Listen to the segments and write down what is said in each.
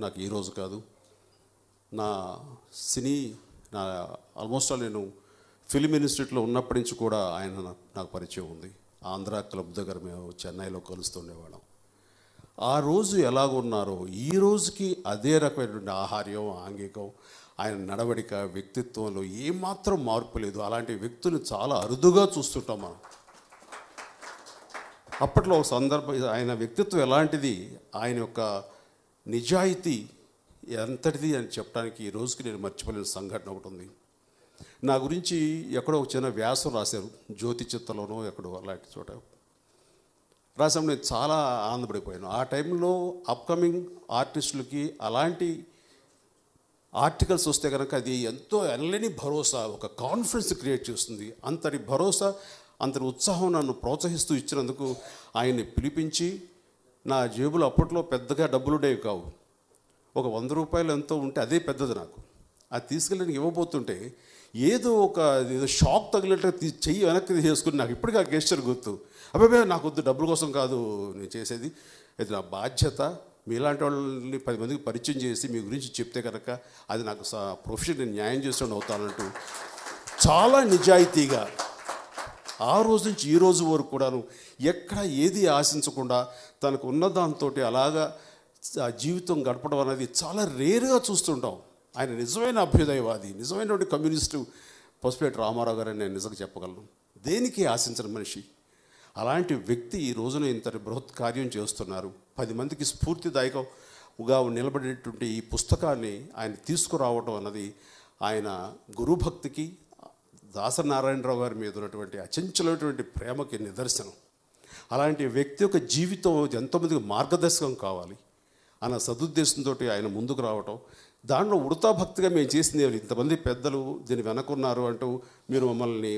నాకు ఈ రోజు కాదు. నా సినీ నా ఆల్మోస్ట్ ఆల్ నేను ఫిలిం ఇన్స్టిట్యూట్లో ఉన్నప్పటి నుంచి కూడా ఆయన నాకు నాకు పరిచయం ఉంది. ఆంధ్ర క్లబ్ దగ్గర మేము చెన్నైలో కలుస్తుండేవాళ్ళం. ఆ రోజు ఎలాగున్నారో ఈ రోజుకి అదే రకమైనటువంటి ఆహార్యం ఆంగికం ఆయన నడవడిక వ్యక్తిత్వంలో ఏమాత్రం మార్పు లేదు. అలాంటి వ్యక్తులు చాలా అరుదుగా చూస్తుంటాం మనం. అప్పట్లో ఒక సందర్భం ఆయన వ్యక్తిత్వం ఎలాంటిది ఆయన యొక్క నిజాయితీ ఎంతటిది అని చెప్పడానికి ఈ రోజుకి నేను మర్చిపోలేని సంఘటన ఒకటి ఉంది. నా గురించి ఎక్కడో ఒక చిన్న వ్యాసం రాశారు జ్యోతి చిత్తలోనో ఎక్కడో అలాంటి చోట. రాసాం నేను చాలా ఆనందపడిపోయాను. ఆ టైంలో అప్కమింగ్ ఆర్టిస్టులకి అలాంటి ఆర్టికల్స్ వస్తే కనుక అది ఎంతో ఎల్లని భరోసా ఒక కాన్ఫిడెన్స్ క్రియేట్ చేస్తుంది. అంతటి భరోసా అంతటి ఉత్సాహం నన్ను ప్రోత్సహిస్తూ ఇచ్చినందుకు ఆయన్ని పిలిపించి నా జేబులో అప్పట్లో పెద్దగా డబ్బులు ఉండేవి కావు. ఒక వంద రూపాయలు ఎంతో ఉంటే అదే పెద్దది నాకు. అది తీసుకెళ్ళి ఇవ్వబోతుంటే ఏదో ఒక ఏదో షాక్ తగిలినట్టు చెయ్యి వెనక్కి చేసుకుని నాకు ఇప్పటికీ ఆ గెస్చర్ గుర్తు. అబ్బాయి నాకు వద్దు డబ్బుల కోసం కాదు నేను చేసేది. ఇది నా బాధ్యత. మీలాంటి వాళ్ళని పది మందికి పరిచయం చేసి మీ గురించి చెప్తే కనుక అది నాకు ప్రొఫెషన్ నేను న్యాయం చేసిన అవుతానంటూ చాలా నిజాయితీగా ఆ రోజు నుంచి ఈ రోజు వరకు కూడాను ఎక్కడ ఏది ఆశించకుండా తనకు ఉన్న దాంతో అలాగా ఆ జీవితం గడపడం అనేది చాలా రేరుగా చూస్తుంటాం. ఆయన నిజమైన అభ్యుదయవాది నిజమైనటువంటి కమ్యూనిస్టు పసుపేట రామారావు గారని నేను నిజంగా చెప్పగలను. దేనికి ఆశించిన మనిషి? అలాంటి వ్యక్తి ఈ రోజున ఇంతటి బృహత్ కార్యం చేస్తున్నారు. పది మందికి స్ఫూర్తిదాయకంగా నిలబడేటువంటి ఈ పుస్తకాన్ని ఆయన తీసుకురావడం అన్నది ఆయన గురుభక్తికి దాసనారాయణరావు గారి మీద ఉన్నటువంటి అచంచలమైనటువంటి ప్రేమకి నిదర్శనం. అలాంటి వ్యక్తి యొక్క జీవితం ఎంతోమందికి మార్గదర్శకం కావాలి అన్న సదుద్దేశంతో ఆయన ముందుకు రావటం. దాంట్లో ఉడతా భక్తిగా మేము చేసింది ఇంతమంది పెద్దలు దీన్ని వెనకున్నారు అంటూ మీరు మమ్మల్ని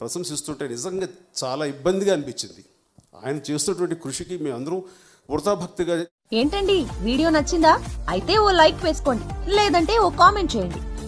ప్రశంసిస్తుంటే నిజంగా చాలా ఇబ్బందిగా అనిపించింది. ఆయన చేస్తున్నటువంటి కృషికి మేమందరూ ఉడతా భక్తిగా ఏంటండి? వీడియో నచ్చిందా? అయితే ఓ లైక్ వేసుకోండి. లేదంటే ఓ కామెంట్ చేయండి.